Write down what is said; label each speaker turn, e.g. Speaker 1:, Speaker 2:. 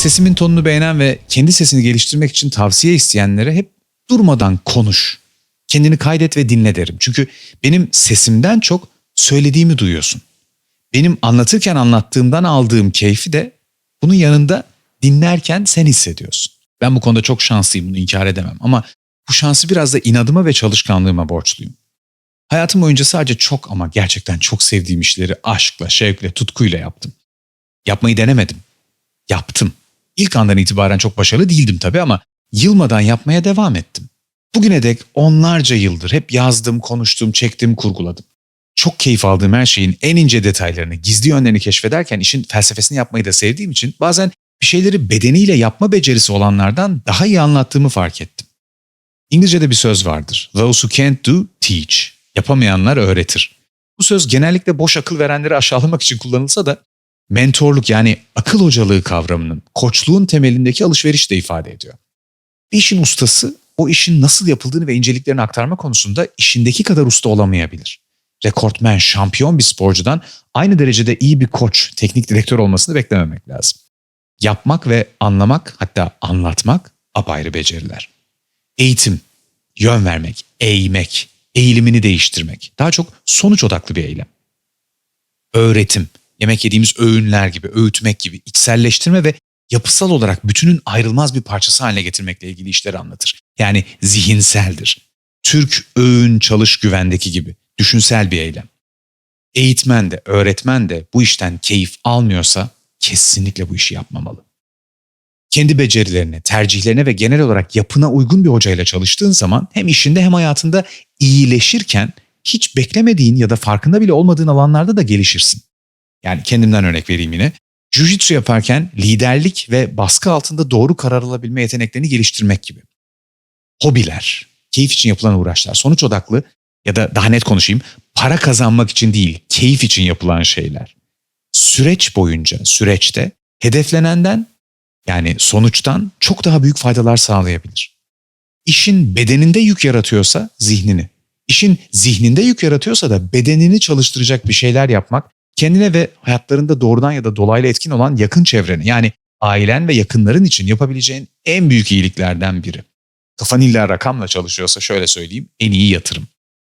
Speaker 1: Sesimin tonunu beğenen ve kendi sesini geliştirmek için tavsiye isteyenlere hep durmadan konuş. Kendini kaydet ve dinle derim. Çünkü benim sesimden çok söylediğimi duyuyorsun. Benim anlatırken anlattığımdan aldığım keyfi de bunun yanında dinlerken sen hissediyorsun. Ben bu konuda çok şanslıyım bunu inkar edemem ama bu şansı biraz da inadıma ve çalışkanlığıma borçluyum. Hayatım boyunca sadece çok ama gerçekten çok sevdiğim işleri aşkla, şevkle, tutkuyla yaptım. Yapmayı denemedim. Yaptım. İlk andan itibaren çok başarılı değildim tabii ama yılmadan yapmaya devam ettim. Bugüne dek onlarca yıldır hep yazdım, konuştum, çektim, kurguladım. Çok keyif aldığım her şeyin en ince detaylarını, gizli yönlerini keşfederken işin felsefesini yapmayı da sevdiğim için bazen bir şeyleri bedeniyle yapma becerisi olanlardan daha iyi anlattığımı fark ettim. İngilizce'de bir söz vardır. Those who can't do, teach. Yapamayanlar öğretir. Bu söz genellikle boş akıl verenleri aşağılamak için kullanılsa da mentorluk yani akıl hocalığı kavramının, koçluğun temelindeki alışveriş de ifade ediyor. Bir işin ustası o işin nasıl yapıldığını ve inceliklerini aktarma konusunda işindeki kadar usta olamayabilir. Rekortmen, şampiyon bir sporcudan aynı derecede iyi bir koç, teknik direktör olmasını beklememek lazım. Yapmak ve anlamak hatta anlatmak apayrı beceriler. Eğitim, yön vermek, eğmek, eğilimini değiştirmek. Daha çok sonuç odaklı bir eylem. Öğretim, yemek yediğimiz öğünler gibi, öğütmek gibi, içselleştirme ve yapısal olarak bütünün ayrılmaz bir parçası haline getirmekle ilgili işleri anlatır. Yani zihinseldir. Türk öğün çalış güvendeki gibi düşünsel bir eylem. Eğitmen de, öğretmen de bu işten keyif almıyorsa kesinlikle bu işi yapmamalı. Kendi becerilerine, tercihlerine ve genel olarak yapına uygun bir hocayla çalıştığın zaman hem işinde hem hayatında iyileşirken hiç beklemediğin ya da farkında bile olmadığın alanlarda da gelişirsin. Yani kendimden örnek vereyim yine. Jiu-Jitsu yaparken liderlik ve baskı altında doğru karar alabilme yeteneklerini geliştirmek gibi. Hobiler, keyif için yapılan uğraşlar, sonuç odaklı ya da daha net konuşayım, para kazanmak için değil, keyif için yapılan şeyler. Süreç boyunca, süreçte hedeflenenden yani sonuçtan çok daha büyük faydalar sağlayabilir. İşin bedeninde yük yaratıyorsa zihnini, işin zihninde yük yaratıyorsa da bedenini çalıştıracak bir şeyler yapmak kendine ve hayatlarında doğrudan ya da dolaylı etkin olan yakın çevreni yani ailen ve yakınların için yapabileceğin en büyük iyiliklerden biri. Kafan illa rakamla çalışıyorsa şöyle söyleyeyim en iyi yatırım.